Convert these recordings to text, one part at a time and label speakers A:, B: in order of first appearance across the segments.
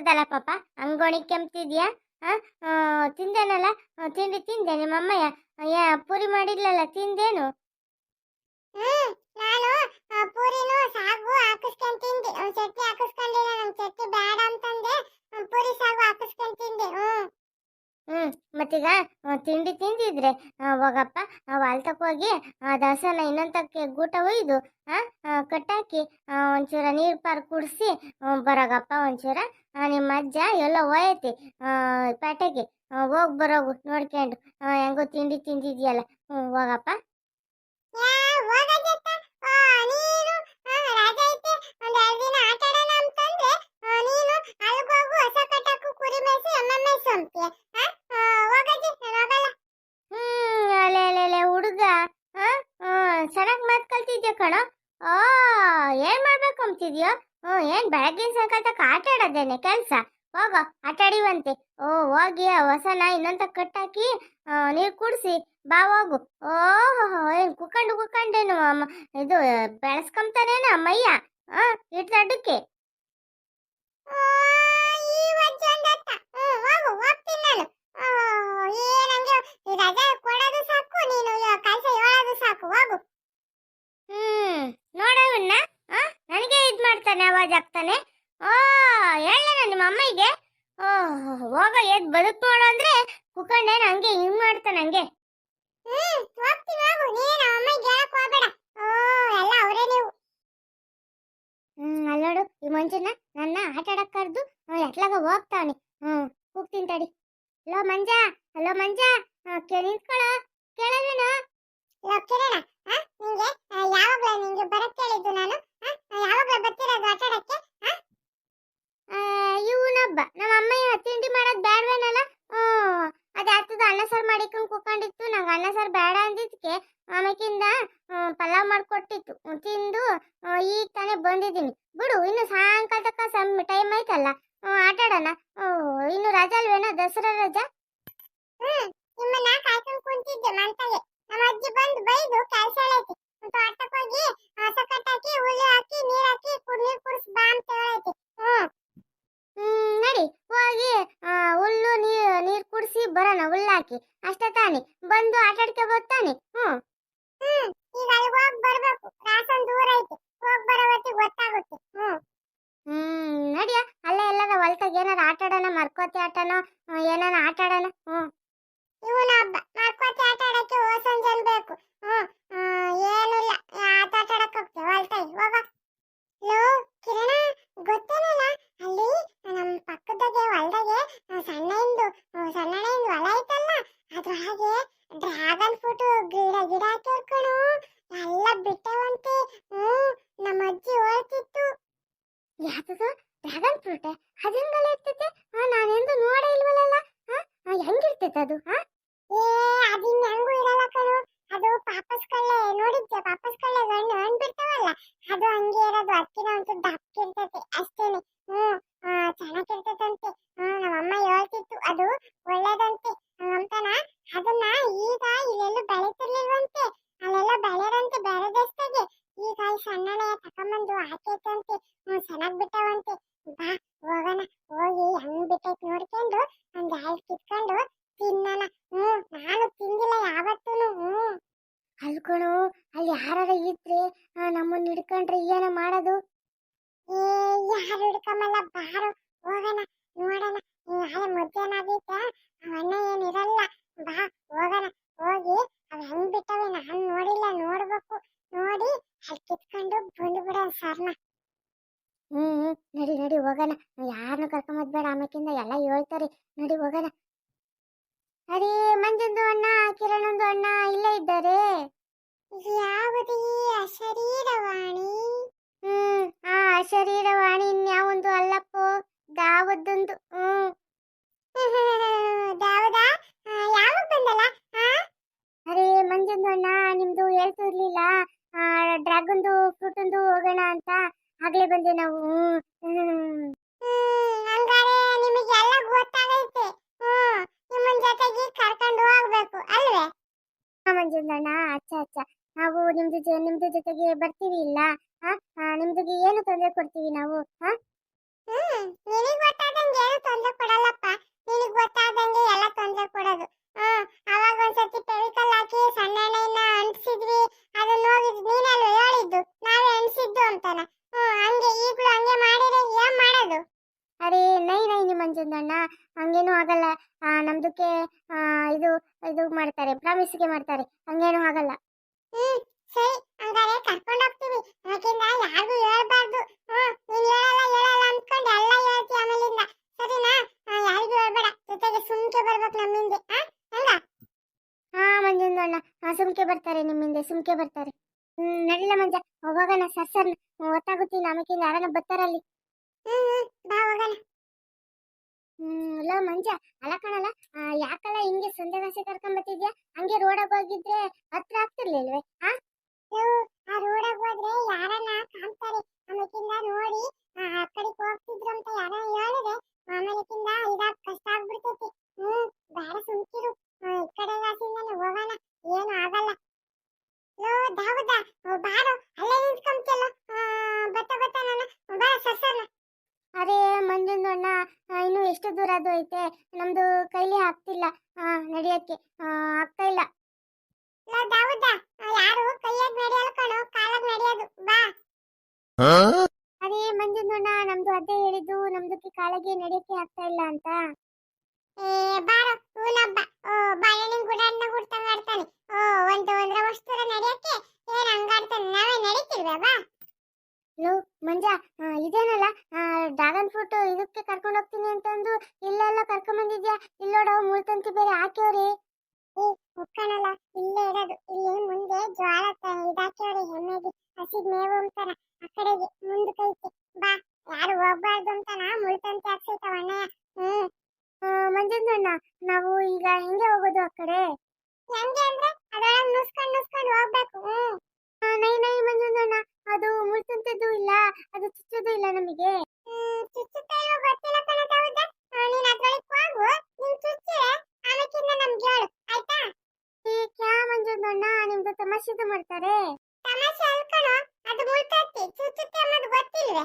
A: ಏಯ್ ಯಾತದಲ್ಲ ಪಾಪ. ಅಂಗೋಣಿ ಕೆಮ್ತಿದ್ಯಾ? ತಿಂದೇನಲ್ಲ? ತಿಂಡಿ ತಿಂದೆ ನಿಮ್ಮ ಅಮ್ಮಯ್ಯ ಪೂರಿ ಮಾಡಿದ್ಲಲ್ಲ, ತಿಂದೇನು?
B: ನಾನು ಪೂರಿನು ಸಾಗು ಹಾಕಿಸ್ಕೊಂಡು ತಿಂದೆ. ಹಾಕಿಸ್ಕೊಂಡಿಲ್ಲ, ನಂಗೆ ಚಟ್ನಿ ಬೇಡ ಅಂತಂದೆ ಪೂರಿ ಸಾಗು ಹಾಕಿಸ್ಕೊಂಡ್ ತಿಂದೆ. ಹ್ಮ್.
A: ಹ್ಮ್, ಮತ್ತೀಗ ತಿಂಡಿ ತಿಂದಿದ್ರೆ ಹೋಗಪ್ಪ ಹೋಗಿ, ಆ ದಸನ ಇನ್ನೊಂದಕ್ಕೆ ಗೂಟ ಒಯ್ದು ಕಟ್ಟಾಕಿ ಒಂಚೂರ ನೀರು ಪಾರ್ ಕುಡಿಸಿ ಬರೋಗಪ್ಪ ಒಂಚೂರ ನಿಮ್ಮ ಅಜ್ಜ ಎಲ್ಲ ಒಯ್ಯತಿ ಪೇಟೆಗೆ ಹೋಗಿ ಬರೋಗು ನೋಡ್ಕೊಂಡು ಹೆಂಗೋ ತಿಂಡಿ ತಿಂದಿದ್ಯಲ್ಲ ಹ್ಞೂ ಹೋಗಪ್ಪ.
B: ನೀನು ನೀನು ಅಲ್ಗೋಗು ಹೊಸ ಕಟ್ಟಕ್ಕೂ ಕುರಿ ಆ? ಆ, ಹೋಗಜ್ಜಿ ನಾನು ಹೋಗಲ್ಲ
A: ಹ್ಮ್ ಅಲೆ ಅಲೆ ಅಲೆ ಹುಡುಗ ಚೆನ್ನಾಗಿ ಮಾತು ಕಲ್ತಿದ್ಯಾ ಕಣ ಆ, ಏನ್ ಮಾಡ್ಬೇಕು ಅಂತಿದ್ಯೋ ಹ್ಮ್, ಏನ್ ಬೆಳಗ್ಗಿನ ಸಾಯಂಕಾಲ ಆಟ ಆಡೋದೇನೆ ಕೆಲ್ಸ? ಹೋಗ, ಆಟ ಆಡಿವಂತೆ. ಓ, ಹೋಗಿ ಹೊಸನ ಇನ್ನೊಂದ ಕಟ್ಟಾಕಿ ನೀರು ಕುಡ್ಸಿ, ಬಾ ಹೋಗು. ಓಹೋ, ಏನ್ ಕುಕ್ಕಂಡು ಅಮ್ಮ. ಇದು ಬೆಳೆಸ್ಕೊಂತಾನೇನ
B: ಅಮ್ಮಯ್ಯ? ಈ ರಜೆ ಕೊಡೋದು ಸಾಕು, ನೀನು ಕೆಲಸ ಹೇಳೋದು ಸಾಕು, ಹೋಗು.
A: ಹ್ಮ್ ನೋಡವನ್ನ ನನಗೆ ಇದು ಮಾಡ್ತಾನೆ ಅವಾಜ್ ಆಗ್ತಾನೆ. ಓ ಹೇಳ ನಿಮ್ಮ ಓ, ಹೋಗ, ಎದ್ ಬದುಕ್ ನೋಡು ಅಂದ್ರೆ ಕುಕ್ಕಂಡೇನ ಹಂಗೆ ಮಾಡ್ತಾನೆ ಹಂಗೆ
B: ಹ್ಮ್, ಹೋಗ್ತೀನಿ, ಹೋಗು. ನೀನು ಅಮ್ಮಗೆ ಹೇಳಕ್ ಹೋಗ್ಬೇಡ. ಓ, ಎಲ್ಲ ಅವರೇ ನೀವು.
A: ಹ್ಮ್ ಅಲ್ಲೋಡು ಈ ಮಂಜುನ ನನ್ನ ಆಟ ಆಡಕ್ ಕರ್ದು ಎಟ್ಲಾಗ ಹೋಗ್ತಾವನೆ. ಹ್ಮ್, ಹೋಗ್ತೀನಿ ತಡಿ. Hello Manja hello Manja. ನಿಂತ್ಕೊಳ? ಕೇಳವೇನ
B: ಲೋಕಿರಣ ನಿಂಗೆ ಯಾವಾಗ್ಲೂ ನಿಂಗೆ ಬರಕ್ ಹೇಳಿದ್ದು ನಾನು ಆ, ಯಾವಾಗ್ಲೂ ಬರ್ತಿರೋದು ಆಟ ಆಡಕ್ಕೆ
A: ಇವನೊಬ್ಬ ನಮ್ಮ ಅಮ್ಮ ತಿಂಡಿ ಮಾಡೋದ್ ಬೇಡವೇನಲ್ಲ ಹ್ಮ್ ಅದೇ ಆಗ್ತದ ಅನ್ನ ಸಾರು ಮಾಡಿಕೊಂಡ್ ಕೂಕೊಂಡಿತ್ತು ನಂಗೆ ಅನ್ನ ಸಾರು ಬೇಡ ಅಂದಿದ್ದಕ್ಕೆ ಆಮೇಕಿಂದ ಪಲಾವ್ ಮಾಡ್ಕೊಟ್ಟಿತ್ತು ತಿಂದು ಈಗ ತಾನೇ ಬಂದಿದ್ದೀನಿ. ಬಿಡು ಇನ್ನು ಸಾಯಂಕಾಲ ತಕ್ಕ ಸಮ್ ಟೈಮ್ ಆಯ್ತಲ್ಲ ಹ್ಮ್, ಆಟ ಹ್ಮ್, ಇನ್ನು ರಜಾ ಅಲ್ವೇನೋ ದಸರಾ ರಜಾ?
B: ಹ್ಮ್ ನಿಮ್ಮನ್ನ ಕಾಯ್ಕೊಂಡು ಕುಂತಿದ್ದೆ ಮಂತಾಗೆ ನಮ್ಮ ಅಜ್ಜಿ ಬಂದು ಬೈದು ಕೆಲಸ ಹೇಳೈತಿ. ತೋಟಕ್ಕೆ ಹೋಗಿ, ಹಸ ಕಟ್ಟಾಕಿ ಹುಲ್ಲು ಹಾಕಿ, ನೀರ್ ಹಾಕಿ, ಕುಡ್ ನೀರು ಕುಡ್ಸ್ ಬಾ ಅಂತ ಹೇಳೈತಿ. ಹ್ಮ್.
A: ನಡಿ. ಹೋಗಿ ಹುಲ್ಲು ನೀರ್ ನೀರ್ ಕುಡಿಸಿ ಬರೋಣ ಹುಲ್ಲಾಕಿ ಅಷ್ಟೇ ತಾನೆ. ಬಂದು ಆಟ ಆಡ್ಕೆ ಬರ್ತಾನೆ ಹ್ಮ್.
B: ಈಗ ಅಲ್ಲಿ ಹೋಗಿ ಬರ್ಬೇಕು. ರಾಸನ್ ದೂರ ಐತಿ. ಹೋಗಿ ಬರೋ ಗೊತ್ತಾಗುತ್ತೆ. ಹ್ಮ್.
A: ಹ್ಮ್, ನಡಿಯ. ಅಲ್ಲೇ ಎಲ್ಲಾರ ಹೊಲ್ಕಾಗ ಏನಾರ ಆಟ ಆಡೋಣ, ಮರ್ಕೋತಿ ಆಟನ ಏನಾರ ಆಟ ಆಡೋಣ? ಹ್ಮ್.
B: ಇವನ ಹಬ್ಬ. ಆಟ ಆಡಕ್ಕೆ ಹೋಸನ್ ಜನ್ ಬೇಕು. ಆ, ಏನೂ ಇಲ್ಲ. ಆಟ ಆಟ ಆಡಕ್ ಹೋಗ್ತೇವೆ ಹೊಲ್ತಾಯಿ ಹೋಗ ಲೋ ಕಿರಣ ಗೊತ್ತೇನಲ್ಲ. ಅಲ್ಲಿ ನಮ್ಮ ಪಕ್ಕದಾಗೆ ಹೊಲ್ದಾಗೆ ಸಣ್ಣಂದು ಆ, ಸಣ್ಣಣ್ಣಂದು ಹೊಲ ಐತಲ್ಲ? ಹಾಗೆ ಡ್ರ್ಯಾಗನ್ ಫ್ರೂಟ್ ಗಿಡ ಗಿಡ ಹಾಕಿರ್ಕಣು ಎಲ್ಲ ಬಿಟ್ಟವಂತೆ. ಹ್ಮ್ ನಮ್ಮ ಅಜ್ಜಿ ಹೇಳ್ತಿತ್ತು
A: ಯಾತದ ಡ್ರ್ಯಾಗನ್ ಫ್ರೂಟ್? ಅದಂಗಲ್ಲ ಇರ್ತೈತೆ? ಆ, ನಾನೆಂದು ನೋಡೇ ಇಲ್ವಲ್ಲ ಹೆಂಗಿರ್ತೈತೆ ಅದು? ಆ?
B: ಏ ಅದಿನ್ ಹೆಂಗೂ ಇರಲ್ಲ ಅದು ಪಾಪಸ್ ಕಳ್ಳೆ ನೋಡಿದ್ದೆ ಪಾಪಸ್ ಕಳ್ಳೆ ಹಣ್ಣು ಬಿಡ್ತಾವಲ್ಲ ಅದು ಹಂಗೆ ಇರೋದು ಅಕ್ಕಿನ ಒಂದು ದಪ್ಪಿರ್ತೈತೆ ಅಷ್ಟೇನೆ. ಹ್ಮ್ ಆ, ಚೆನ್ನಾಗಿರ್ತೈತಂತೆ ಹ್ಮ್ ನಮ್ಮ ಅಮ್ಮ ಹೇಳ್ತಿತ್ತು ಅದು ಒಳ್ಳೇದಂತೆ ಅಂತನ ಅದನ್ನ ಈಗ ಇಲ್ಲೆಲ್ಲೂ ಬೆಳಿತಿರ್ಲಿಲ್ವಂತೆ. ಅಲ್ಲೆಲ್ಲ ಬೆಳೆರಂತೆ ಬೇರೆ ದೇಶದಾಗೆ ಈಗ ಈ ಸಣ್ಣನೆ ತಕೊಂಬಂದು ಹಾಕೈತಂತೆ. ಹ್ಮ್ ಚೆನ್ನಾಗ್ ಬಿಟ್ಟವಂತೆ. ಬಾ ಹೋಗೋಣ. ಹೋಗಿ ಹೆಂಗ್ ಬಿಟ್ಟೈತ್ ನೋಡ್ಕೊಂಡು ಒಂದ್ ಹಾಲ್ ಕಿತ್ಕೊಂಡು ತಿನ್ನಣ ಹ್ಮ್ ನಾನು ತಿಂದಿಲ್ಲ ಯಾವತ್ತೂನು ಹ್ಮ್
A: ಅಲ್ಕೊಣು ಅಲ್ಲಿ ಯಾರಾರ ಇದ್ರೆ ನಮ್ಮನ್ನ ಹಿಡ್ಕೊಂಡ್ರೆ ಏನ ಮಾಡೋದು?
B: ಏ ಯಾರು ಹಿಡ್ಕೊಂಬಲ್ಲ ಬಾರು ಹೋಗೋಣ ನೋಡೋಣ. ನಾಳೆ ಮಧ್ಯಾಹ್ನ ಆಗೈತೆ ಅವನ್ನ ಏನಿರಲ್ಲ ಬಾ ಹೋಗೋಣ. ಹೋಗಿ ಅವ್ ಹೆಂಗ್ ಬಿಟ್ಟವೆ ನಾನು ನೋಡಿಲ್ಲ ನೋಡ್ಬೇಕು. ನೋಡಿ ಅಲ್ಲಿ ಕಿತ್ಕೊಂಡು ಬಂದು ಬಿಡೋಣ ಸರ್ನ.
A: ಹ್ಮ್ ಹ್ಮ್, ನಡಿ ನಡಿ ಹೋಗೋಣ. ಯಾರನ್ನು ಕರ್ಕೊಂಬದ್ ಬೇಡ ಆಮೇಕಿಂದ ಎಲ್ಲ ಹೇಳ್ತಾರೆ. ನಡಿ ಹೋಗೋಣ. ಅರೇ ಮಂಜಂದು ಅಣ್ಣ ಕಿರಣಂದು ಅಣ್ಣ ಇಲ್ಲೇ ಇದ್ದಾರೆ.
B: ಯಾವುದೇ ಅಶರೀರವಾಣಿ?
A: ಹ್ಮ್ ಆ ಶರೀರವಾಣಿ ಇನ್ಯಾವೊಂದು ಅಲ್ಲಪ್ಪೋ ದಾವದ್ದೊಂದು ಹ್ಮ್.
B: ದಾವದ? ಯಾವಾಗ ಬಂದಲ್ಲ?
A: ಅರೇ ಮಂಜಂದು ಅಣ್ಣ ನಿಮ್ದು ಹೇಳ್ತಿರ್ಲಿಲ್ಲ ಡ್ರ್ಯಾಗನ್ದು ಫ್ರೂಟಂದು ಹೋಗೋಣ ಅಂತ ಆಗ್ಲೇ ಬಂದೆ ನಾವು ಹ್ಮ್
B: ಹಂಗಾರೆ ನಿಮಗೆ ಎಲ್ಲ ಗೊತ್ತಾಗೈತೆ ಹ್ಮ್ ನಿಮ್ಮನ್ ಜೊತೆಗೆ ಕರ್ಕೊಂಡು ಹೋಗ್ಬೇಕು ಅಲ್ವೇ
A: ಮಂಜುಂದಣ್ಣ ಅಚ್ಚ ನಾವು ನಿಮ್ದು ನಿಮ್ದು ಜೊತೆಗೆ ಬರ್ತೀವಿ ಇಲ್ಲ? ಹಾ? ನಿಮ್ದಿಗೆ ಏನು ತೊಂದರೆ ಕೊಡ್ತೀವಿ ನಾವು?
B: ಹ್ಮ್, ನಿನಗ್ ಗೊತ್ತಾದಂಗೆ ಏನು ತೊಂದರೆ ಕೊಡಲ್ಲಪ್ಪ. ನಿನಗ್ ಗೊತ್ತಾದಂಗೆ ಎಲ್ಲ ತೊಂದರೆ ಕೊಡೋದು. ಅವಾಗ ಒಂದ್ಸತಿ ಫೆವಿಕಲ್ ಹಾಕಿ ಸಣ್ಣ ಎಣ್ಣೆಯನ್ನ ಅಂಟಿಸಿದ್ವಿ. ಅದನ್ನ ಹೋಗಿದ್ ನೀನಲ್ವ ಹೇಳಿದ್ದು? ನಾವೇ ಅಂಟಿಸಿದ್ದು ಅಂತಾನ. ಹ್ಮ್ ಹಂಗೆ ಈಗಲೂ ಹಂಗೆ ಮಾಡಿದ್ರೆ ಏನ್ ಮಾಡೋದು?
A: ಮಂಜುಂದಣ್ಣ ಹಂಗೇನು ಆಗಲ್ಲ. ನಮ್ದಕ್ಕೆ ಇದು ಇದು ಮಾಡ್ತಾರೆ ಪ್ರಾಮಿಸ್ಗೆ ಮಾಡ್ತಾರೆ ಹಂಗೇನು ಆಗಲ್ಲ.
B: ಹ್ಮ್ ಸರಿ ಹಂಗಾರೆ ಕರ್ಕೊಂಡು ಹೋಗ್ತೀವಿ. ಯಾಕೆಂದ್ರೆ ಯಾರಿಗೂ ಹೇಳ್ಬಾರ್ದು. ಹ್ಮ್ ನೀನ್ ಹೇಳಲ್ಲ ಹೇಳಲ್ಲ ಅನ್ಕೊಂಡು ಎಲ್ಲ ಹೇಳ್ತಿ ಆಮೇಲಿಂದ. ಸರಿನಾ? ಯಾರಿಗೂ ಹೇಳ್ಬೇಡ. ಜೊತೆಗೆ ಸುಮ್ಕೆ ಬರ್ಬೇಕು ನಮ್ಮಿಂದೆ ಹಾ ಹಂಗ?
A: ಹಾ ಮಂಜುಂದಣ್ಣ. ಹಾ ಸುಮ್ಕೆ ಬರ್ತಾರೆ ನಿಮ್ಮಿಂದ ಸುಮ್ಕೆ ಬರ್ತಾರೆ. ಹ್ಮ್ ನಡಿಲ್ಲ ಮಂಜ ಹೋಗೋಣ ಸರ್ ಸರ್. ಗೊತ್ತಾಗುತ್ತೀನಿ ಆಮೇಕಿಂದ ಯಾರನ್ನ ಬರ್ತಾರಲ್ಲಿ.
B: ಹ್ಮ್ ಹ್ಮ್ ಬಾ ಹೋಗೋಣ.
A: ಅಲ್ಲ ಮಂಜ, ಅಲ್ಲ ಕಣಲ್ಲ ಯಾಕಲ್ಲ ಹಿಂಗೆ ಸಂದೆಗಾಸಿ ಕರ್ಕೊಂಡ್ ಬರ್ತಿದ್ಯಾ? ಹಂಗೆ ರೋಡಾಗ ಹೋಗಿದ್ರೆ ಹತ್ರ ಆಗ್ತಿರ್ಲಿಲ್ವೇ
B: ನೀವು ಆ ರೋಡಾಗ ಹೋದ್ರೆ ಯಾರನ್ನ ಕಾಣ್ತಾರೆ? ಆಮೇಕಿಂದ ನೋಡಿ, ಆ ಆ ಕಡೆಗೆ ಹೋಗ್ತಿದ್ರು ಅಂತ ಯಾರ ಹೇಳಿದ್ರೆ ಆಮೇಲೆಕಿಂದ ಇದಾಗ ಕಷ್ಟ ಆಗ್ಬಿಡ್ತೈತಿ. ಹ್ಮ್, ಬೇಡ ಸುಮ್ಕಿರು. ಈ ಕಡೆ ಗಾಸಿಂದಾನೆ ಹೋಗೋಣ. ಏನು ಆಗಲ್ಲ. ಲೋ, ದಾವದ ಬಾರೋ, ಅಲ್ಲೇ ನಿಂತ್ಕೊಂತಲ್ಲ ಬತ್ತ ಬತ್ತ ನಾನು ಬಾ ಸಸ್ಸನ
A: ಅರೆ ಮಂಜುಂದಣ್ಣ ಅಣ್ಣ ಇನ್ನು ಎಷ್ಟು ದೂರ ಅದು ಐತೆ? ನಮ್ದು ಕೈಲಿ ಆಗ್ತಿಲ್ಲ ನಡೆಯಕ್ಕೆ ಆಗ್ತಾ ಇಲ್ಲ.
B: ಅದೇ ದಾವುದ ಯಾರು ಕೈಯಾಗ ನಡೆಯಲ್ಲ ಕಣೋ ಕಾಲಾಗ ನಡೆಯೋದು ಬಾ.
A: ಅರೆ ಮಂಜುಂದಣ್ಣ ನಮ್ದು ಅದೇ ಹೇಳಿದ್ದು ನಮ್ದಕ್ಕೆ ಕಾಲಗೆ ನಡೆಯಕ್ಕೆ ಆಗ್ತಾ ಇಲ್ಲ ಅಂತ.
B: ಒಂದು ಒಂದ್ರ ನಡೆಯಕ್ಕೆ? ಏನ್ ಹಂಗಾಡ್ತಾನೆ? ನಾವೇ ನಡೀತಿಲ್ವೇ
A: ಲೋ ಮಂಜ ಇದೇನಲ್ಲ ಡ್ರಾಗನ್ ಫ್ರೂಟ್ ಇದಕ್ಕೆ ಕರ್ಕೊಂಡು ಹೋಗ್ತೀನಿ ಅಂತಂದು ಇಲ್ಲೆಲ್ಲ ಕರ್ಕೊಂಡ್ ಬಂದಿದ್ಯಾ? ಇಲ್ಲೋಡ ಮುಳ್ತಂತಿ ಬೇರೆ ಹಾಕ್ಯವ್ರಿ.
B: ಮುಕ್ಕಣಲ್ಲ ಇಲ್ಲೇ ಇರೋದು. ಇಲ್ಲಿ ಮುಂದೆ ಜ್ವಾಳ ಇದಾಕ್ಯವ್ರಿ, ಹೆಮ್ಮೆಗೆ, ಹಸಿದ್ ಮೇವು ಅಂತಾರ. ಆ ಕಡೆಗೆ ಮುಂದೆ ಮುಂದಕ್ಕೈತೆ ಬಾ, ಯಾರು ಹೋಗ್ಬಾರ್ದು ಅಂತಾನ? ಮುಳ್ತಂತಿ ಹಾಕ್ಸೈತವ ಅಣ್ಣಯ್ಯ. ಹ್ಮ್.
A: ಮಂಜಂದಣ್ಣ ನಾವು ಈಗ ಹೆಂಗೆ ಹೋಗೋದು ಆ ಕಡೆ?
B: ಹೆಂಗೆ ಅಂದ್ರೆ, ಅದ್ರೊಳಗ್ ನುಸ್ಕೊಂಡು ನುಸ್ಕೊಂಡು ಹೋಗ್ಬೇಕು. ಹ್ಮ್.
A: ನೈ ನೈ ಮಂಜುಂದಣ್ಣ ಅದು ಮುಳ್ತಂತದ್ದು ಇಲ್ಲ. ಅದು ಚುಚ್ಚೋದು ಇಲ್ಲ ನಮಗೆ.
B: ಚುಚ್ಚುತ್ತಾ ಇಲ್ವೋ ಗೊತ್ತಿಲ್ಲ ನೀನ್ ಅದ್ರೊಳಗ್ ಹೋಗು. ನೀನ್ ಚುಚ್ಚಿರೆ ಆಮೇಕಿಂದ ನಮ್ಗೆ ಹೇಳು. ಆಯ್ತಾ?
A: ಈ ಕ್ಯಾ ಮಂಜುಂದಣ್ಣ ನಿಮ್ದು ತಮಾಷೆದು ಮಾಡ್ತಾರೆ.
B: ತಮಾಷೆ ಅಲ್ಕಣೋ ಅದು ಮುಳ್ತತ್ತಿ ಚುಚ್ಚುತ್ತೆ ಅನ್ನೋದು ಗೊತ್ತಿಲ್ವೇ?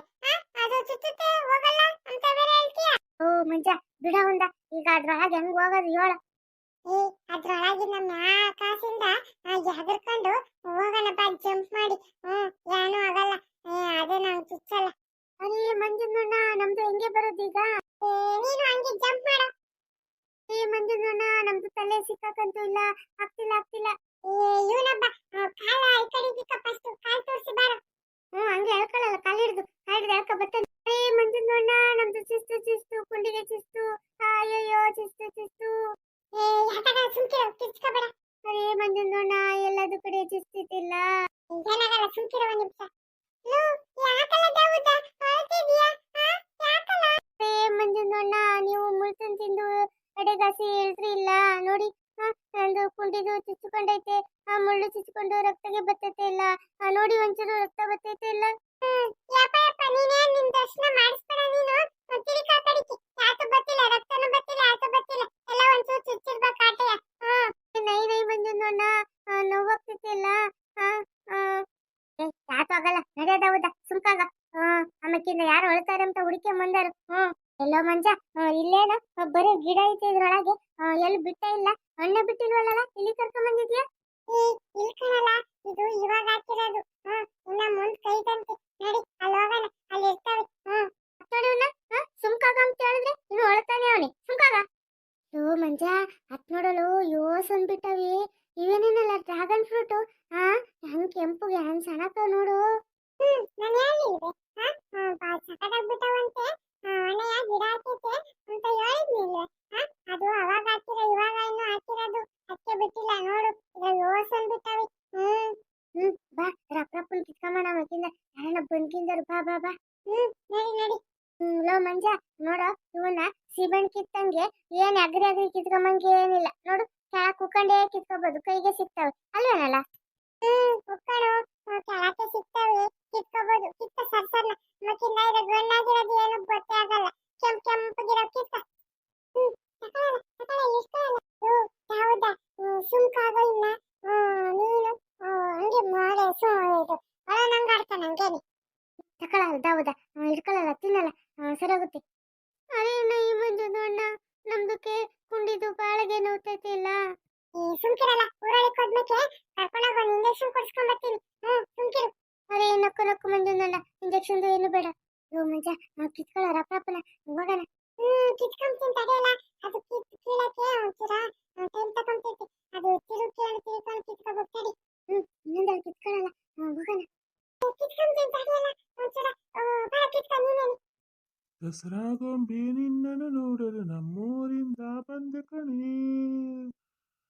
B: ಅದು ಚುಚ್ಚುತ್ತೆ ಹೋಗಲ್ಲ ಅಂತ ಬೇರೆ ಹೇಳ್ತೀಯ?
A: ಓ ಮಂಜ ಬಿಡ ಒಂದ ಈಗ ಹಾಗೆ ಹೆಂಗ್ ಹೋಗೋದು ಹೇಳ.
B: ಏ ಅದ್ರೊಳಗಿನ ಮ್ಯಾಕಾಸಿಂದ ಹೆದರ್ಕೊಂಡು ಹೋಗೋಣಪ್ಪ ಜಂಪ್ ಮಾಡಿ. ಹ್ಮ್, ಏನೂ ಆಗಲ್ಲ. ಅದೇ ನಾವು ಚುಚ್ಚಲ್ಲ.
A: ಅರೇ ಮಂಜುನಣ್ಣ ನಮ್ದು ಹೆಂಗೆ ಈಗ?
B: ನೀನು ಹಂಗೆ ಜಂಪ್ ಮಾಡು.
A: ಏ ಮಂಜುನಣ್ಣ ನಮ್ದು ತಲೆ ಸಿಕ್ಕಾಕಂತೂ ಇಲ್ಲ, ಆಗ್ತಿಲ್ಲ ಆಗ್ತಿಲ್ಲ.
B: ಇವನೊಬ್ಬ ಕಾಲ
A: ಬರ್ತೈತೆ ಇಲ್ಲ
B: ಯಪ್ಪ ನಿನ್ ಮಾಡಿಸ್ಬೇಡ ನೀನು? ಬತ್ತಿಲ್ಲ ಬತ್ತಿಲ್ಲ ಬತ್ತಿಲ್ಲ ಎಲ್ಲ
A: ನೈ ನೈ ಮಂಜುಂದಣ್ಣ ನೋವಾಗ್ತೈತೆ ಇಲ್ಲ ಆ, ಆ. ಏ ಯಾತು ಆಗಲ್ಲ ನಡೆಯೋದಾವುದ ಸುಮ್ಕಾಗ. ಹ್ಮ್ ಆಮೇಕಿಂದ ಯಾರು ಅಳ್ತಾರೆ ಅಂತ ಹುಡುಕಿ ಬಂದರು. ಹ್ಮ್ ಎಲ್ಲೋ ಮಂಜ ಇಲ್ಲೇನ ಬರೀ ಗಿಡ ಐತೆ ಇದ್ರೊಳಗೆ. ಎಲ್ಲಿ ಬಿಟ್ಟ ಇಲ್ಲ. ಹಣ್ಣೆ ಬಿಟ್ಟಿಲ್ವಲ್ಲ ಇಲ್ಲಿ ಕರ್ಕೊಂಡ್ ಬಂದಿದ್ಯಾ?
B: ಇಲ್ಲಿ ಇದು ಇವಾಗ ಹಾಕಿರೋದು. ಹ ಇನ್ನ ಮುಂದ್ ಕೈತಂತೆ. ನಡಿ ಅಲ್ಲಿ ಹೋಗೋಣ.
A: ಮಂಜ, ನೋಡು, ಇವನ್ನ ಸಿಬಣ್ ಕಿತ್ತಂಗೆ ಏನ್ ಅಗ್ರಿ ಅಗ್ರಿ ಕಿತ್ಕೊಂಬಂಗೆ ಏನಿಲ್ಲ. ನೋಡು, ಕೆಳಗ್ ಕುಕ್ಕಂಡೇ ಕಿತ್ಕೋಬಹುದು ಕೈಗೆ ಸಿಗ್ತಾವೆ. ಅಲ್ವೇನಲ್ಲ?
B: ಹ್ಮ್ ಕುಕ್ಕಣು ಕೆಳಕ್ಕೆ ಸಿಕ್ತಾವೆ ಕಿತ್ಕೋಬಹುದು ಕಿತ್ತ ಏನು ಆಗಲ್ಲ. ಕೆಂಪ್ ಕೆಂಪಗಿರೋ ಕಿತ್ತ. ಹ್ಮ್ ಸುಮ್ಕ ಆಗೋ ಇಲ್ಲ ನೀನು? ಹಂಗೆ ಮಾಡೆ ಸೊ, ಇದು. ನಂಗೆ ನಂಗಾಡ್ತಾನೆ ಹಂಗೇನೆ.
A: ತಗೊಳಲ್ಲ ದಾವದ ಇಟ್ಕೊಳ್ಳಲ್ಲ ತಿನ್ನಲ್ಲ. ಸರಿಯಾಗುತ್ತೆ ಸರೋಗುತ್ತೆ ಅಣ್ಣ ಈ ಮಂಜು ಅಣ್ಣ ನಮ್ದಕ್ಕೆ ಕುಂಡಿದು ಬಾಳಗೆ
B: ಈ ಸುಮ್ಕಿರಲ್ಲ ಊರೊಳಗೆ ಹೋದ್ಮೇಲೆ ಕರ್ಕೊಂಡೋಗಿ ಒಂದು ಇಂಜೆಕ್ಷನ್ ಕೊಡ್ಸ್ಕೊಂಡ್ ಬರ್ತೀನಿ. ಹ್ಮ್ ಸುಮ್ಕಿರು.
A: ಅರೆ ನಕ್ಕು ನಕ್ಕು ಅಣ್ಣ ಇಂಜೆಕ್ಷನ್ ಏನು ಬೇಡ. ಯೋ ಮಂಜ ನಾವು ಕಿತ್ಕೊಳ್ಳೋ ರಪ್ಪನ ಹೋಗೋಣ.
B: ಹ್ಮ್ ಕಿತ್ಕೊಂತೀನಿ ತಡೆಯಲ್ಲ. ಅದು ಕಿತ್ ಕೀಳಕ್ಕೆ ಒಂಚೂರ ಟೈಮ್ ತಗೊಂತೈತಿ ಅದು ತಿರು ಕೀಳು ತಿರ್ಕೊಂಡು ಕಿತ್ಕೋಬೇಕು ತಡಿ.
A: ಹ್ಮ್ ಇನ್ನೊಂದು ಕಿತ್ಕೊಳ್ಳಲ್ಲ. ಹೋಗೋಣ.
C: ದಸರಾ ಗೊಂಬೆ ನಿನ್ನನ್ನು ನೋಡಲು ನಮ್ಮೂರಿಂದ ಬಂದೆ ಕಣೆ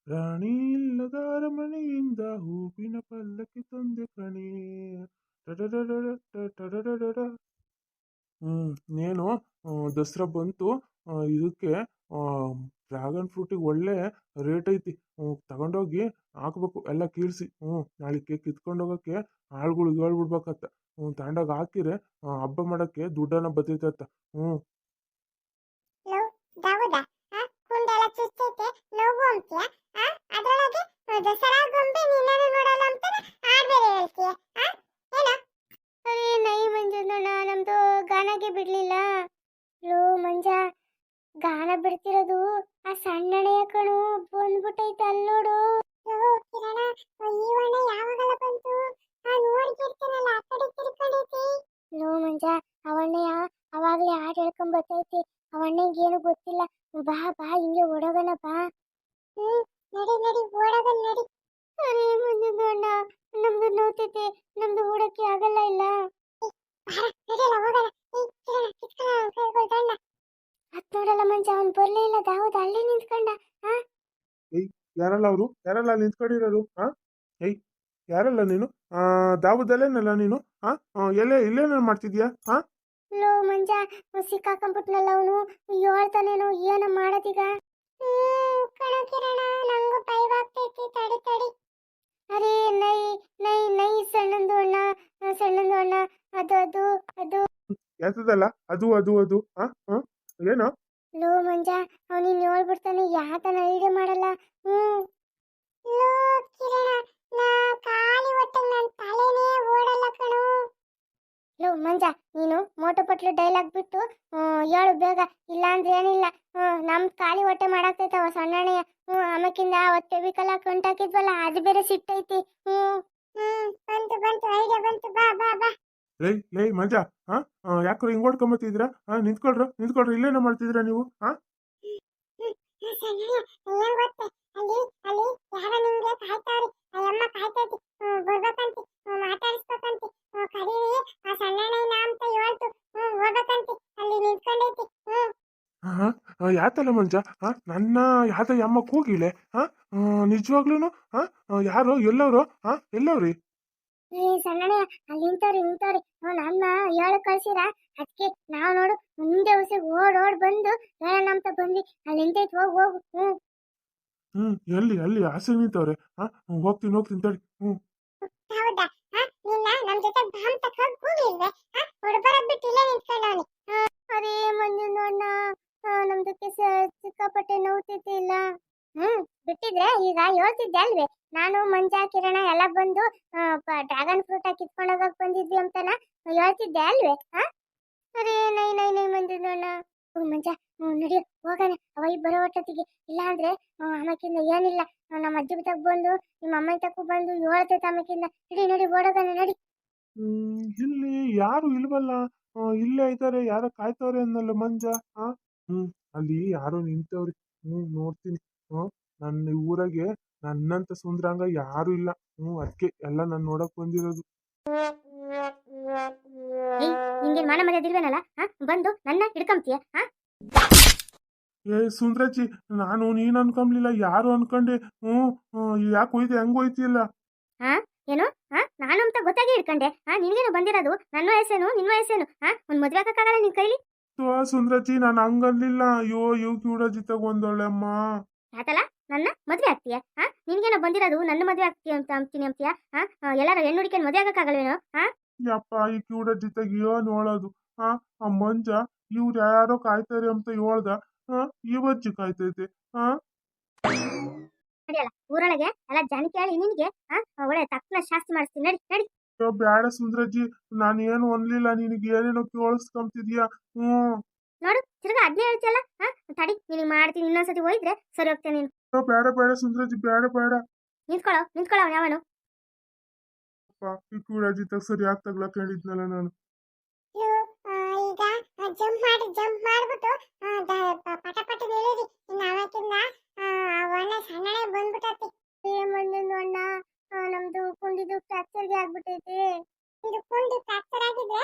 C: ರಾಣಿ ಇಲ್ಲದ ಅರಮನೆಯಿಂದ ಹೂವಿನ ಪಲ್ಲಕ್ಕಿ ತಂದೆ ಕಣೆ. ಹ್ಮ್, ನೇನು ದಸರಾ ಬಂತು ಇದಕ್ಕೆ ಡ್ರ್ಯಾಗನ್ ಫ್ರೂಟಿಗೆ ಒಳ್ಳೆ ರೇಟ್ ಐತಿ. ತಗೊಂಡೋಗಿ ಹಾಕ್ಬೇಕು. ಎಲ್ಲ ಕೀಳ್ಸಿ ಹ್ಞೂ ನಾಳೆ ಕೇಕ್ ಕಿತ್ಕೊಂಡೋಗೋಕ್ಕೆ ಆಳ್ಗಳಿಗೆ ಹೇಳ್ಬಿಡ್ಬೇಕತ್ತ ಹ್ಞೂ ತಗೊಂಡೋಗಿ ಹಾಕಿರೆ ಹಬ್ಬ ಮಾಡಕ್ಕೆ ದುಡ್ಡನ್ನ ಬತ್ತೈತತ್ತ ಹ್ಞೂ
B: ನೋವು ದಸರಾ ಗೊಂಬೆ ನಿನ್ನನ್ನು ನೋಡಲ್ಲ ಅಂತಾನೆ ಹಾಡ್ ಬೇರೆ ಹೇಳ್ತೀಯ ಆ? ಏನು
A: ಅರೆ ನೈ ಮಂಜುಂದಣ್ಣ ನಮ್ದು ಗಾನಗೆ ಬಿಡ್ಲಿಲ್ಲ ಲೋ ಮಂಜ ಗಾನ ಬಿಡ್ತಿರೋದು ಆ ಸಣ್ಣನೆಯ ಕಣು ಬಂದ್ಬಿಟ್ಟೈತೆ ಅಲ್ಲಿ ನೋಡು
B: ಲವ್ ಕಿರಣ ಆ, ಈ ವಣ್ಣ ಯಾವಾಗಲ ಬಂತು ಆ ನೋಡ್ತಿರ್ತೀನಲ್ಲ ಆ ಕಡೆ ತಿರ್ಕೊಂಡೈತಿ
A: ಲೋ ಮಂಜ ಅವಣ್ಣಯ್ಯ ಅವಾಗ್ಲೇ ಹಾಡು ಹೇಳ್ಕೊಂಡ್ ಬರ್ತೈತಿ ಅವಣ್ಣಂಗೆ ಏನು ಗೊತ್ತಿಲ್ಲ ಬಾ ಬಾ ಹಿಂಗೆ ಓಡೋಗೋಣ ಬಾ
B: ಹ್ಮ್ ನಡಿ ನಡಿ ಓಡೋಗ ನಡಿ
A: ಅರೆ ಮಂಜುಂದಣ್ಣ ನಮ್ದು ನೋವ್ತೈತೆ ನಮ್ದು ಓಡಕ್ಕೆ ಆಗಲ್ಲ ಇಲ್ಲ
B: ಬಾರ ನಡಿಯಲ್ಲ ಹೋಗೋಣ ಈ ಕಿರಣ ಕಿತ್ಕೊಳ್ಳ ಕೈಗಳು ದಂಡ
A: ಹತ್ ನೋಡಲ್ಲ ಮಂಜ ಅವ್ನ್ ಬರ್ಲೇ ಇಲ್ಲ ದಾವದ ಅಲ್ಲೇ ನಿಂತ್ಕೊಂಡ
C: ಯಾರಲ್ಲ ಅವರು? ಯಾರಲ್ಲ ನಿಂತ್ಕೊಂಡಿರೋರು ಹಾ ಏಯ್ ಯಾರಲ್ಲ ನೀನು? ದಾವುದಲ್ಲೇನಲ್ಲ ನೀನು? ಹಾ ಎಲ್ಲೇ ಇಲ್ಲೇನ ಮಾಡ್ತಿದ್ಯಾ? ಹಾ
A: ಲೋ ಮಂಜ ಸಿಕ್ಕಾಕೊಂಡ್ಬಿಟ್ನಲ್ಲ ಅವನು. ಹೇಳ್ತಾನೇನೋ? ಏನೋ ಮಾಡೋದೀಗ? ಅರೆ ನೈ ನೈ ನೈ ಸಣ್ಣಂದು ಅಣ್ಣ ಸಣ್ಣಂದು ಅಣ್ಣ. ಅದು ಅದು ಅದು.
C: ಯಾತದಲ್ಲ ಅದು ಅದು ಅದು. ಹಾ ಹಾ ಏನೋ?
A: ಲೋ ಮಂಜ ಅವನಿನ್ ಹೇಳ್ಬಿಡ್ತಾನೆ ಯಾತನ ಐಡಿಯಾ ಮಾಡಲ್ಲ. ಹ್ಮ್.
B: ಲೋ ಕಿರಣ, ನಾ ಖಾಲಿ ಹೊಟ್ಟೆ ನನ್ ತಲೆನೇ ಓಡಲ್ಲ ಕಣೋ.
A: ಲೋ ಮಂಜ, ನೀನು ಮೋಟು ಪಟ್ಲು ಡೈಲಾಗ್ ಬಿಟ್ಟು ಹೇಳು ಬೇಗ. ಇಲ್ಲ ಅಂದ್ರೆ ಏನಿಲ್ಲ. ಹ್ಮ್ ನಮ್ ಖಾಲಿ ಹೊಟ್ಟೆ ಮಾಡಾಕ್ತೈತವ ಸಣ್ಣಣ್ಣಯ್ಯ. ಹ್ಮ್ ಆಮೇಕಿಂದ ಅವತ್ತು ಫೆವಿಕಲ್ ಹಾಕೊಂಟಾಕಿದ್ವಲ್ಲ ಅದು ಬೇರೆ ಸಿಟ್ಟೈತಿ. ಹ್ಮ್.
B: ಹ್ಮ್, ಬಂತು ಬಂತು, ಐಡಿಯಾ ಬಂತು, ಬಾ ಬಾ ಬಾ.
C: ಲೈ ಲೈ ಮಂಜ ಹಾ ಯಾಕೋ ಹಿಂಗ್ ಓಡ್ಕೊಂಬತ್ತಿದ್ರ ಹಾ ನಿಂತ್ಕೊಳ್ರ ನಿಂತ್ಕೊಳ್ರ ಇಲ್ಲೇನ ಮಾಡ್ತಿದ್ರ ನೀವು ಹಾ ಯಾತಲ್ಲ ಮಂಜ ಹಾ ನನ್ನ ಯಾತ ಅಮ್ಮ ಕೂಗಿಲೆ ಹಾ ನಿಜವಾಗ್ಲೂ ಹಾ ಯಾರು ಎಲ್ಲವ್ರು ಹಾ ಎಲ್ಲವ್ರಿ?
A: ಏ ಸಣ್ಣಣ್ಣ ಅಲ್ಲಿ ನಿಂತವ್ರಿ ನಿಂತವ್ರಿ ನಮ್ಮ ಹೇಳು ಕಳ್ಸಿರ? ಅದಕ್ಕೆ ನಾವು ನೋಡು ಮುಂದೆ ಉಸಿ ಓಡ್ ಓಡ್ ಬಂದು ಹೇಳೋಣ ಅಂತ ಬಂದ್ವಿ. ಅಲ್ಲಿ ನಿಂತೈತಿ ಹೋಗು ಹೋಗು ಹ್ಞೂ.
C: ಹ್ಮ್ ಎಲ್ಲಿ ಅಲ್ಲಿ ಆಸೆ ನಿಂತವ್ರೆ? ಹಾ ಹೋಗ್ತೀನಿ ಹೋಗ್ತೀನಿ ತಡಿ. ಹ್ಮ್
B: ಹೌದಾ? ಹಾ ನಿನ್ನ ನಮ್ ಜೊತೆ ಬಾಂಬ್ ತಕ್ಕ ಕೂಗಿಲ್ವೇ ಹಾ ಹುಡುಗರ ಬಿಟ್ಟು ಇಲ್ಲೇ ನಿಂತ್ಕೊಂಡವನಿ
A: ಅರೇ ಮಂಜು ಅಣ್ಣ. ಆ, ಜೊತೆ ಸಿಕ್ಕಾಪಟ್ಟೆ ನೋವ್ತೈತಿ ಇಲ್ಲ ಹ್ಮ್ ಬಿಟ್ಟಿದ್ರೆ ಈಗ ಹೇಳ್ತಿದ್ದೆ ಅಲ್ವೇ? ನಾನು ಮಂಜ ಕಿರಣ ಎಲ್ಲ ಬಂದು ಡ್ರ್ಯಾಗನ್ ಫ್ರೂಟ್ ಕಿತ್ಕೊಂಡು ಹೋಗಕ್ ಬಂದಿದ್ವಿ ಅಂತನ ಹೇಳ್ತಿದ್ದೆ ಅಲ್ವೇ? ಹಾ ಸರಿ ನೈ ನೈ ನೈ ಅಣ್ಣ ಹ್ಞೂ ಮಂಜ ಹ್ಞೂ ನಡಿ ಹೋಗೋಣ. ಅವ ಬರೋ ಒಟ್ಟೊತ್ತಿಗೆ ಇಲ್ಲ ಅಂದ್ರೆ ಆ, ಆಮೇಕಿಂದ ಏನಿಲ್ಲ. ನಮ್ಮ ಅಜ್ಜಿ ತಗ ಬಂದು ನಿಮ್ಮ ಅಮ್ಮ ತಕ್ಕ ಬಂದು ಹೇಳ್ತೈತೆ ಆಮೇಕಿಂದ ನಡಿ ನಡಿ ಓಡೋಗೋಣ ನಡಿ.
C: ಇಲ್ಲಿ ಯಾರು ಇಲ್ವಲ್ಲ? ಇಲ್ಲೇ ಇದ್ದಾರೆ ಯಾರೋ ಕಾಯ್ತವ್ರೆ ಅಂದಲ್ಲ ಮಂಜ ಹ್ಮ್ ಅಲ್ಲಿ ಯಾರೋ ನಿಂತವ್ರಿ. ಹ್ಮ್ ನೋಡ್ತೀನಿ. ಹ್ಮ್ ನನ್ನ ಊರಾಗೆ ನನ್ನಂತ ಸುಂದ್ರಂಗ ಯಾರು ಇಲ್ಲ. ಹ್ಮ್ ಅದಕ್ಕೆ ಎಲ್ಲ ನಾನು ನೋಡಕ್ ಬಂದಿರೋದು.
A: ಏಯ್ ನಿಂಗೆ ಮಾನ ಮರ್ಯಾದೆ ಇಲ್ವೇನಲ್ಲ? ಹಾ ಬಂದು ನನ್ನ ಹಿಡ್ಕೊಂತೀಯ ಹಾ?
C: ಏ ಸುಂದ್ರಜ್ಜಿ ನಾನು ನೀನು ಅನ್ಕೊಂಬ್ಲಿಲ್ಲ ಯಾರು ಅನ್ಕೊಂಡೆ? ಹ್ಮ್ ಯಾಕೆ ಹೋಯ್ತು ಹೆಂಗೆ ಹೋಯ್ತಿಲ್ಲ
A: ಏನು? ಹಾ ನಾನು ಅಂತ ಗೊತ್ತಾಗಿ ಹಿಡ್ಕೊಂಡೆ. ಹಾ ನಿನಗೇನು ಬಂದಿರೋದು? ನನ್ನ ವಯಸ್ಸೇನು? ನಿನ್ನ ವಯಸ್ಸೇನು? ಹಾ ಒಂದ್ ಮದ್ವೆ ಆಗಕ್ಕಾಗಲ್ಲ ನಿನ್ ಕೈಲಿ?
C: ತೋ ಸುಂದ್ರಜ್ಜಿ ನಾನು ಹಂಗನ್ಲಿಲ್ಲ. ಅಯ್ಯೋ ಇವ್ ಕಿವುಡಜ್ಜಿ ಒಂದೊಳ್ಳೆ ಅಮ್ಮ
A: ಆತಲ್ಲ? ನನ್ನ ಮದುವೆ ಆಗ್ತೀಯ? ಹಾ ನಿನ್ಗೇನೋ ಬಂದಿರೋದು ನನ್ನ ಮದುವೆ ಆಗ್ತೀಯ ಅಂತ ಅಂತೀನಿ ಅಂತೀಯ? ಹಾ ಎಲ್ಲಾರು ಹೆಣ್ಣು ಹುಡುಕಿಯನ್ನು ಮದುವೆ ಆಗಕ್ಕಾಗಲ್ವೇನೋ? ಹಾ
C: ಯಪ್ಪ ಈ ಕಿವುಡಜ್ಜಿ ಜೊತೆಗೆ ಏನ್ ಹೇಳೋದು? ಆ? ಆ ಮಂಜ ಇವ್ರು ಯಾರೋ ಕಾಯ್ತಾರೆ ಅಂತ ಹೇಳ್ದ? ಹಾ ಇವಜ್ಜಿ ಕಾಯ್ತೈತೆ. ಹಾ
A: ನಡಿಯಲ್ಲ ಊರೊಳಗೆ ಎಲ್ಲ ಜನ ಕೇಳಿ ನಿನಗೆ ಹಾ ಒಳ್ಳೆ ತಕ್ಷಣ ಶಾಸ್ತಿ ಮಾಡಿಸ್ತೀನಿ. ನಡಿ ನಡಿ.
C: ಬೇಡ ಬ್ಯಾಡ ಸುಂದ್ರಜ್ಜಿ ನಾನು ಏನು ಅನ್ಲಿಲ್ಲ ನಿನಗೆ ಏನೇನೋ ಕೇಳಿಸ್ಕೊಂತಿದ್ಯಾ? ಹ್ಮ್.
A: ನೋಡು ತಿರ್ಗಾ ಅದ್ನೇ ಹೇಳ್ತಿಯಲ್ಲ? ಹಾ? ತಡಿ ನೀನ್ ಮಾಡ್ತೀನಿ ಇನ್ನೊಂದ್ಸತಿ ಹೋಯ್ದ್ರೆ ಸರಿ ಹೋಗ್ತೇನೆ ನೀನು.
C: ಅಯ್ಯೋ, ಬೇಡ ಬೇಡ ಸುಂದ್ರಜ್ಜಿ ಬೇಡ ಬೇಡ.
A: ನಿಂತ್ಕೊಳ್ಳೋ ನಿಂತ್ಕೊಳ್ಳೋ ಅವ್ನು ಯಾವನು?
C: ಅಪ್ಪ ಈ ಕೂಡಜ್ಜಿ ತಗ ಸರಿಯಾಗಿ ತಗ್ಲಾಕೊಂಡಿದ್ನಲ್ಲ ನಾನು.
B: ನೀವು ಆ, ಈಗ ಜಂಪ್ ಮಾಡಿ ಜಂಪ್ ಮಾಡ್ಬಿಟ್ಟು ಆ, ದ- ಪ- ಪಟ ಪಟ ಹೇಳಿರಿ ನಾವಕ್ಕಿಂದ ಅವಣ್ಣ ಸಣ್ಣನೆ ಬಂದ್ಬಿಟ್ಟತಿ
A: ಏನ್ ಬಂದಿದ್ದು ಅಣ್ಣ ನಮ್ದು ಕುಂಡಿದು ಫ್ರಾಕ್ಚರ್ಗೆ ಆಗ್ಬಿಟ್ಟೈತಿ
B: ಇದು ಕುಂಡಿ ಫ್ರಾಕ್ಚರ್ ಆಗಿದ್ರೆ